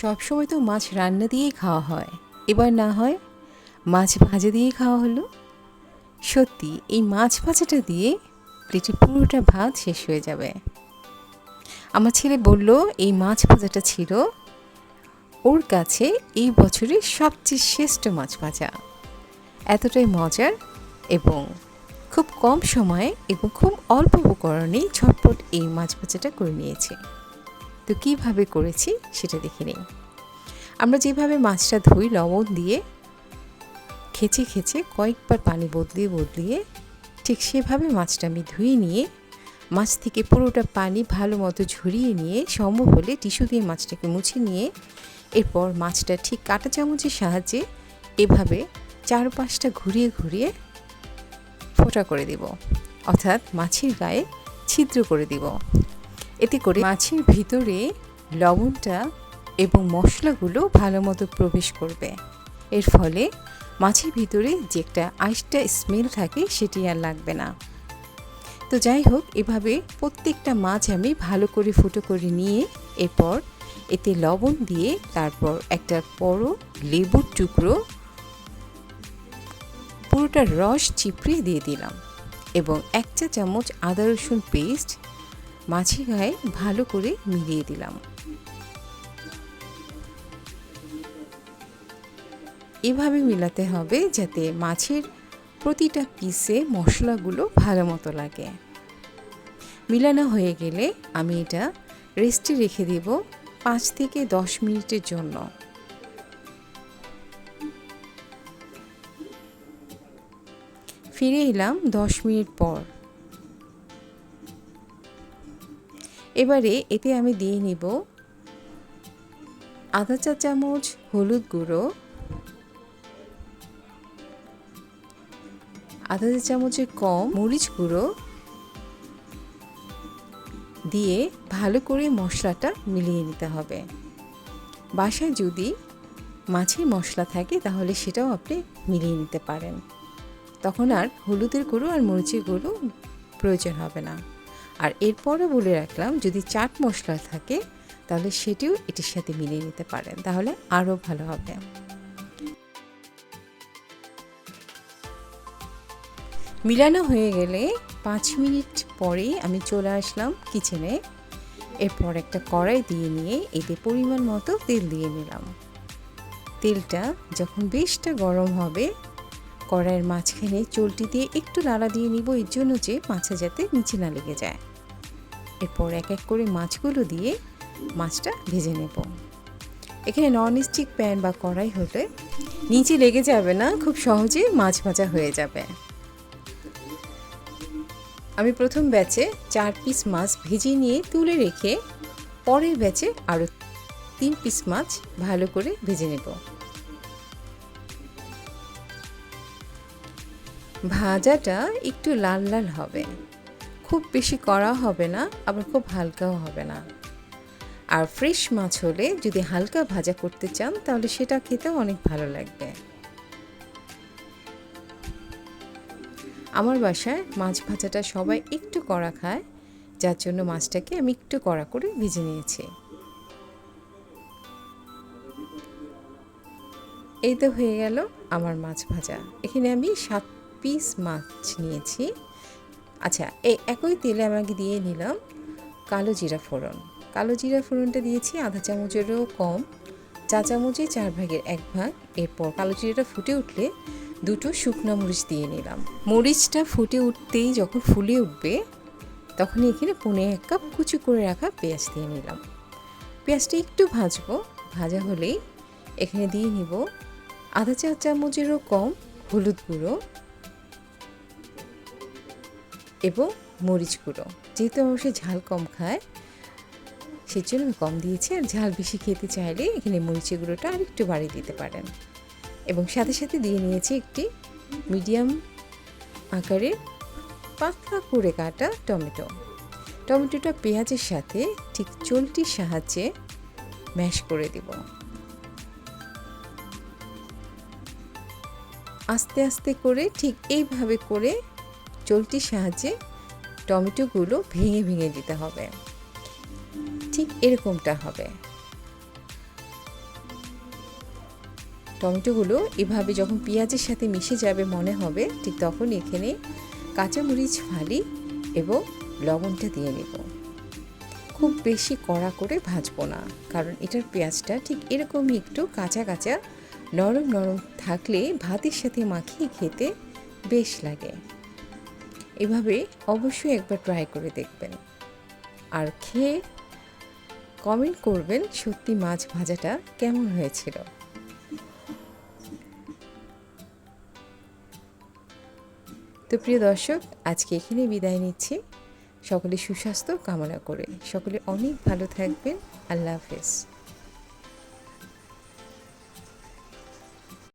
সবসময় তো মাছ রান্না দিয়েই খাওয়া হয়। এবার না হয় মাছ ভাজা দিয়ে খাওয়া হলো। সত্যি, এই মাছ ভাজাটা দিয়ে প্লেটে পুরোটা ভাত শেষ হয়ে যাবে। আমার ছেলে বলল, এই মাছ ভাজাটা ছিল ওর কাছে এই বছরের সবচেয়ে শ্রেষ্ঠ মাছ ভাজা। এতটাই মজার এবং খুব কম সময়ে এবং খুব অল্প উপকরণেই ঝটপট এই মাছ ভাজাটা করে নিয়েছি। তো কীভাবে করেছি সেটা দেখে নিই। আমরা যেভাবে মাছটা ধুই, লবণ দিয়ে খেচে খেচে কয়েকবার পানি বদলিয়ে বদলিয়ে ঠিক সেভাবে মাছটা আমি ধুয়ে নিয়ে, মাছ থেকে পুরোটা পানি ভালো মতো ঝরিয়ে নিয়ে সম্ভব হলে টিস্যু দিয়ে মাছটাকে মুছে নিয়ে এরপর মাছটা ঠিক কাঁটা চামচের সাহায্যে এভাবে চার পাঁচটা ঘুরিয়ে ঘুরিয়ে ফোটা করে দিব। অর্থাৎ মাছের গায়ে ছিদ্র করে দিব। এতে করে মাছের ভিতরে লবণটা এবং মশলাগুলো ভালো মতো প্রবেশ করবে। এর ফলে মাছের ভিতরে যে একটা আইসটা স্মেল থাকে সেটি আর লাগবে না। তো যাই হোক, এভাবে প্রত্যেকটা মাছ আমি ভালো করে ফুটো করে নিয়ে এরপর এতে লবণ দিয়ে তারপর একটা বড় লেবুর টুকরো পুরোটা রস চিপড়ে দিয়ে দিলাম এবং এক চা চামচ আদা রসুন পেস্ট মাছের গায়ে ভালো করে মিলিয়ে দিলাম। এভাবে মিলাতে হবে যাতে মাছের প্রতিটা পিসে মশলাগুলো ভালো মতো লাগে। মিলানো হয়ে গেলে আমি এটা রেস্টে রেখে দেব পাঁচ থেকে দশ মিনিটের জন্য। ফিরে এলাম দশ মিনিট পর। এবারে এতে আমি দিয়ে নিব আধা চা চামচ, হলুদ গুঁড়ো আধা চা চামচের কম মরিচ গুঁড়ো দিয়ে ভালো করে মশলাটা মিলিয়ে নিতে হবে। বাসায় যদি মাছের মশলা থাকে তাহলে সেটাও আপনি মিলিয়ে নিতে পারেন। তখন আর হলুদের গুঁড়ো আর মরিচের গুঁড়ো প্রয়োজন হবে না। আর এরপরও বলে রাখলাম, যদি চাট মশলা থাকে, তাহলে সেটিও এটির সাথে মিলিয়ে নিতে পারেন, তাহলে আরও ভালো হবে। মিলানো হয়ে গেলে পাঁচ মিনিট পরেই আমি চলে আসলাম কিচেনে। এরপর একটা কড়াই দিয়ে নিয়ে এতে পরিমাণ মতো তেল দিয়ে নিলাম। তেলটা যখন বেশটা গরম হবে, কড়াইয়ের মাঝখানে চলটি দিয়ে একটু নাড়া দিয়ে নিব, এর জন্য যে মাছে যাতে নিচে না লেগে যায়। এরপর এক এক করে মাছগুলো দিয়ে মাছটা ভেজে নেব। এখানে নন স্টিক প্যান বা কড়াই হলে নিচে লেগে যাবে না, খুব সহজে মাছ ভাজা হয়ে যাবে। আমি প্রথম ব্যাচে চার পিস মাছ ভেজে নিয়ে তুলে রেখে পরের ব্যাচে আরও তিন পিস মাছ ভালো করে ভেজে নেব। ভাজাটা একটু লাল লাল হবে। খুব বেশি কড়া হবে না, আবার খুব হালকাও হবে না। আর ফ্রেশ মাছ হলে যদি হালকা ভাজা করতে চান, তাহলে সেটা খেতেও অনেক ভালো লাগবে। আমার বাসায় মাছ ভাজাটা সবাই একটু কড়া খায়, যার জন্য মাছটাকে আমি একটু কড়া করে ভেজে নিয়েছি। এই তো হয়ে গেল আমার মাছ ভাজা। এখানে আমি সাত পিস মাছ নিয়েছি। আচ্ছা এই একই তেলে আমাকে দিয়ে নিলাম কালো জিরা ফোড়ন। কালো জিরা ফোড়নটা দিয়েছি আধা চামচেরও কম। চা চামচে চার ভাগের এক ভাগ। এরপর কালো জিরাটা ফুটে উঠলে দুটো শুকনো মরিচ দিয়ে নিলাম। মরিচটা ফুটে উঠতেই যখন ফুলে উঠবে তখন এখানে পনে এক কাপ কুচি করে রাখা পেঁয়াজ দিয়ে নিলাম। পেঁয়াজটা একটু ভাজবো। ভাজা হলেই এখানে দিয়ে নিব আধা চা চামচেরও কম হলুদ গুঁড়ো এবং মরিচ গুঁড়ো। যেহেতু অবশ্যই ঝাল কম খায় সেই জন্য আমি কম দিয়েছি। আর ঝাল বেশি খেতে চাইলে এখানে মরিচের গুঁড়োটা আর একটু বাড়িয়ে দিতে পারেন। এবং সাথে সাথে দিয়ে নিয়েছি একটি মিডিয়াম আকারের পাতলা করে কাটা টমেটো। টমেটোটা পেঁয়াজের সাথে ঠিক চলটির সাহায্যে ম্যাশ করে দেব। আস্তে আস্তে করে ঠিক এইভাবে করে চলটির সাহায্যে টমেটোগুলো ভেঙে ভেঙে দিতে হবে। ঠিক এরকমটা হবে। টমেটোগুলো এভাবে যখন পেঁয়াজের সাথে মিশে যাবে মনে হবে, ঠিক তখন এখানে কাঁচামরিচ, ফালি এবং লবণটা দিয়ে নেব। খুব বেশি কড়া করে ভাজবো না, কারণ এটার পেঁয়াজটা ঠিক এরকমই একটু কাঁচা কাঁচা, নরম নরম থাকলে ভাতের সাথে মাখিয়ে খেতে বেশ লাগে। এভাবে অবশ্যই একবার ট্রাই করে দেখবেন। আর খেয়ে কমেন্ট করবেন সত্যি মাছ ভাজাটা কেমন হয়েছিল। তো প্রিয় দর্শক, আজকে এখানে বিদায় নিচ্ছি। সকলে সুস্বাস্থ্য কামনা করে সকলে অনেক ভালো থাকবেন। আল্লাহ হাফেজ।